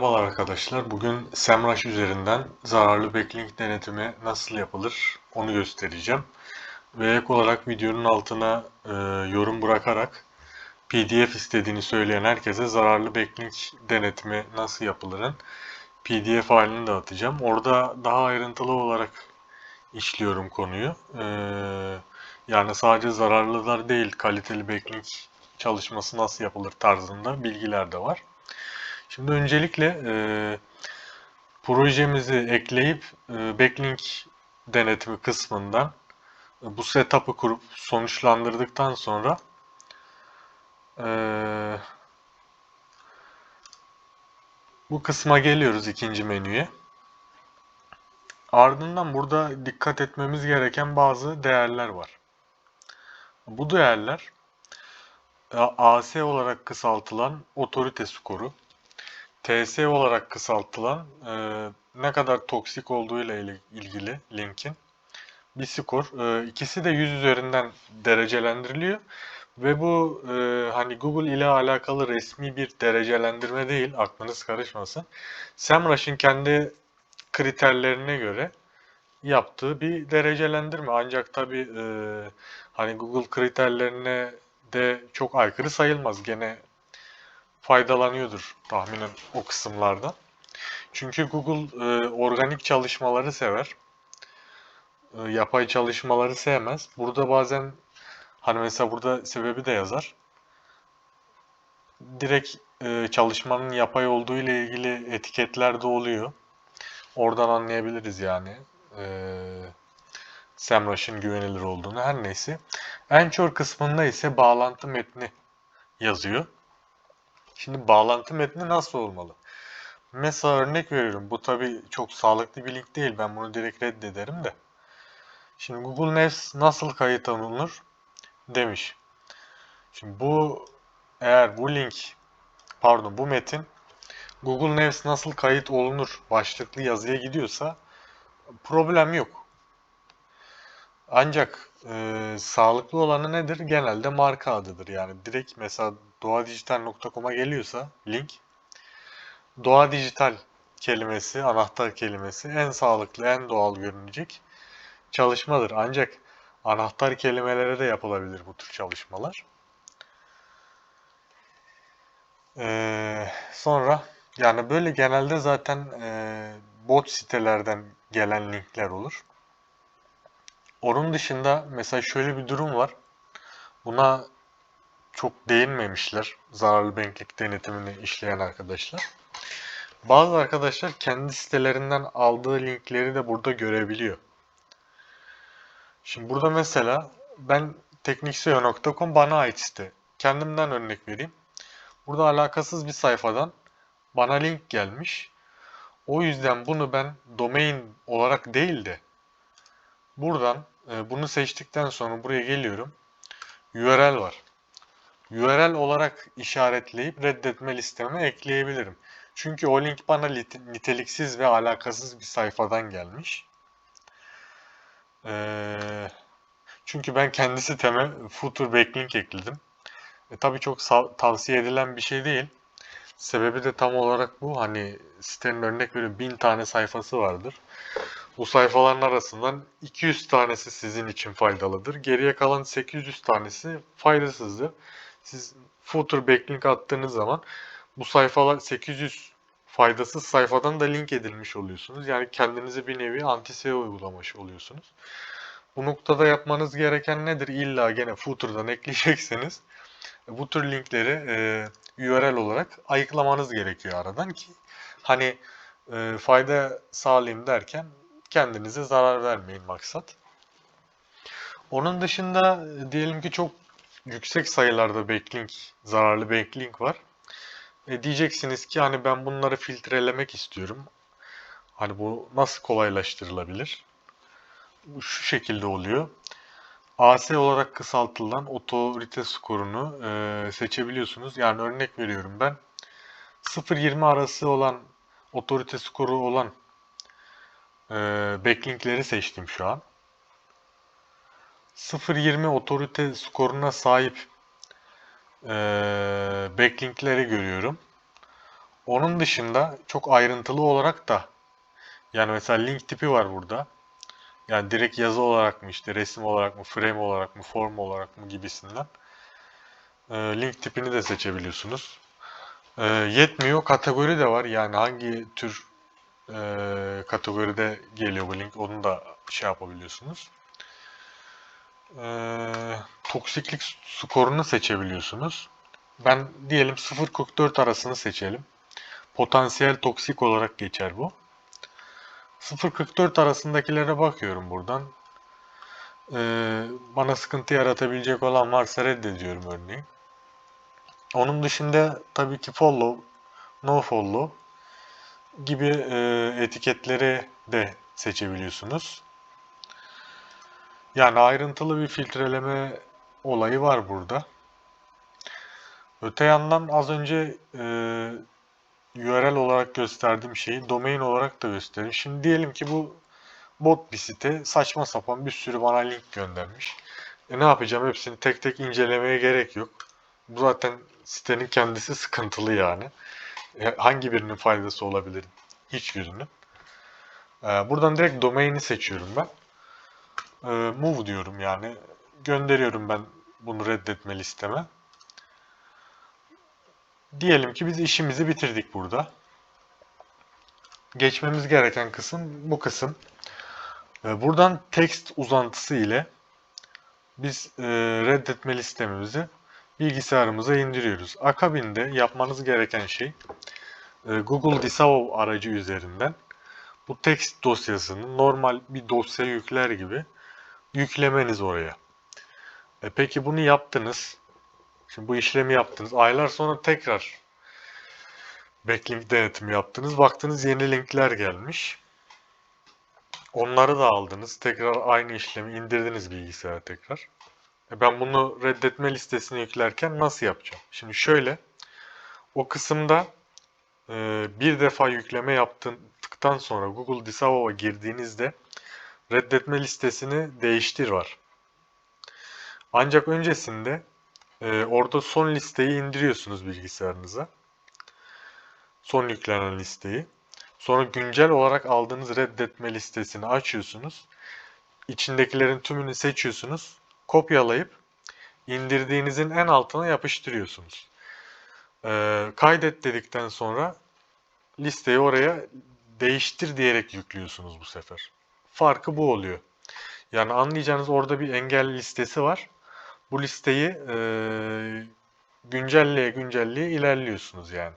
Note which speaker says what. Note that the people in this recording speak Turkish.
Speaker 1: Merhabalar arkadaşlar. Bugün SEMrush üzerinden zararlı backlink denetimi nasıl yapılır onu göstereceğim. Ve ek olarak videonun altına e, yorum bırakarak PDF istediğini söyleyen herkese zararlı backlink denetimi nasıl yapılırın PDF halini de atacağım. Orada daha ayrıntılı olarak işliyorum konuyu. E, yani sadece zararlılar değil kaliteli backlink çalışması nasıl yapılır tarzında bilgiler de var. Şimdi öncelikle e, projemizi ekleyip e, backlink denetimi kısmından e, bu setup'ı kurup sonuçlandırdıktan sonra e, bu kısma geliyoruz ikinci menüye. Ardından burada dikkat etmemiz gereken bazı değerler var. Bu değerler AS olarak kısaltılan otorite skoru, TS olarak kısaltılan e, ne kadar toksik olduğu ile ilgili linkin bir skor. E, ikisi de 100 üzerinden derecelendiriliyor ve bu e, hani Google ile alakalı resmi bir derecelendirme değil, aklınız karışmasın. SEMrush'ın kendi kriterlerine göre yaptığı bir derecelendirme. Ancak tabi e, hani Google kriterlerine de çok aykırı sayılmaz. Gene faydalanıyordur tahminen o kısımlarda. Çünkü Google e, organik çalışmaları sever. E, yapay çalışmaları sevmez. Burada bazen hani mesela burada sebebi de yazar. Direkt e, çalışmanın yapay olduğu ile ilgili etiketler de oluyor. Oradan anlayabiliriz yani. E, SEMrush'ın güvenilir olduğunu. Her neyse. Anchor kısmında ise bağlantı metni yazıyor. Şimdi bağlantı metni nasıl olmalı? Mesela örnek veriyorum. Bu tabi çok sağlıklı bir link değil. Ben bunu direkt reddederim de. Şimdi Google Maps nasıl kayıt alınır demiş. Şimdi bu eğer bu link pardon bu metin Google Maps nasıl kayıt olunur başlıklı yazıya gidiyorsa problem yok. Ancak e, sağlıklı olanı nedir? Genelde marka adıdır. Yani direkt mesela doğadijital.com'a geliyorsa link doğa dijital kelimesi, anahtar kelimesi en sağlıklı, en doğal görünecek çalışmadır. Ancak anahtar kelimelere de yapılabilir bu tür çalışmalar. Ee, sonra yani böyle genelde zaten e, bot sitelerden gelen linkler olur. Onun dışında mesela şöyle bir durum var. Buna çok değinmemişler. Zararlı banklik denetimini işleyen arkadaşlar. Bazı arkadaşlar kendi sitelerinden aldığı linkleri de burada görebiliyor. Şimdi burada mesela ben teknikseo.com bana ait site. Kendimden örnek vereyim. Burada alakasız bir sayfadan bana link gelmiş. O yüzden bunu ben domain olarak değil de buradan e, bunu seçtikten sonra buraya geliyorum. URL var. URL olarak işaretleyip reddetme listeme ekleyebilirim. Çünkü o link bana niteliksiz ve alakasız bir sayfadan gelmiş. Ee, çünkü ben kendi siteme footer backlink ekledim. E, tabii çok tavsiye edilen bir şey değil. Sebebi de tam olarak bu. Hani sitenin örnek veriyorum bin tane sayfası vardır. Bu sayfaların arasından 200 tanesi sizin için faydalıdır. Geriye kalan 800 tanesi faydasızdır. Siz footer backlink attığınız zaman bu sayfalar 800 faydasız sayfadan da link edilmiş oluyorsunuz. Yani kendinizi bir nevi anti-SEO uygulamış oluyorsunuz. Bu noktada yapmanız gereken nedir? İlla gene footer'dan ekleyecekseniz bu tür linkleri e, URL olarak ayıklamanız gerekiyor aradan ki hani e, fayda sağlayayım derken kendinize zarar vermeyin maksat. Onun dışında diyelim ki çok yüksek sayılarda backlink, zararlı backlink var. E diyeceksiniz ki hani ben bunları filtrelemek istiyorum. Hani bu nasıl kolaylaştırılabilir? Şu şekilde oluyor. AS olarak kısaltılan otorite skorunu e, seçebiliyorsunuz. Yani örnek veriyorum ben 0-20 arası olan otorite skoru olan e, backlinkleri seçtim şu an. 0.20 otorite skoruna sahip e, backlinkleri görüyorum. Onun dışında çok ayrıntılı olarak da yani mesela link tipi var burada. Yani direkt yazı olarak mı işte resim olarak mı, frame olarak mı, form olarak mı gibisinden. Ee, link tipini de seçebiliyorsunuz. Ee, yetmiyor. Kategori de var. Yani hangi tür e, kategoride geliyor bu link onu da şey yapabiliyorsunuz. Ee, toksiklik skorunu seçebiliyorsunuz. Ben diyelim 0.44 arasını seçelim. Potansiyel toksik olarak geçer bu. 0.44 arasındakilere bakıyorum buradan. Ee, bana sıkıntı yaratabilecek olan varsa reddediyorum örneğin. Onun dışında tabii ki follow, no follow gibi e, etiketleri de seçebiliyorsunuz. Yani ayrıntılı bir filtreleme olayı var burada. Öte yandan az önce e, URL olarak gösterdiğim şeyi domain olarak da göstereyim. Şimdi diyelim ki bu bot bir site saçma sapan bir sürü bana link göndermiş. E ne yapacağım? Hepsini tek tek incelemeye gerek yok. Bu zaten sitenin kendisi sıkıntılı yani. E, hangi birinin faydası olabilir? Hiçbirinin. E, buradan direkt domaini seçiyorum ben. E, move diyorum yani. Gönderiyorum ben bunu reddetme listeme. Diyelim ki biz işimizi bitirdik burada. Geçmemiz gereken kısım bu kısım. E, buradan text uzantısı ile biz e, reddetme listemizi bilgisayarımıza indiriyoruz. Akabinde yapmanız gereken şey e, Google Disavow aracı üzerinden bu text dosyasını normal bir dosya yükler gibi yüklemeniz oraya. E peki bunu yaptınız. Şimdi bu işlemi yaptınız. Aylar sonra tekrar backlink denetimi yaptınız. Baktınız yeni linkler gelmiş. Onları da aldınız. Tekrar aynı işlemi indirdiniz bilgisayara tekrar. E ben bunu reddetme listesine yüklerken nasıl yapacağım? Şimdi şöyle. O kısımda e, bir defa yükleme yaptıktan sonra Google Disavow'a girdiğinizde reddetme listesini değiştir var. Ancak öncesinde e, orada son listeyi indiriyorsunuz bilgisayarınıza. Son yüklenen listeyi. Sonra güncel olarak aldığınız reddetme listesini açıyorsunuz. İçindekilerin tümünü seçiyorsunuz. Kopyalayıp indirdiğinizin en altına yapıştırıyorsunuz. Ee, kaydet dedikten sonra listeyi oraya değiştir diyerek yüklüyorsunuz bu sefer. Farkı bu oluyor. Yani anlayacağınız orada bir engel listesi var. Bu listeyi e, güncelleye güncelleye ilerliyorsunuz yani.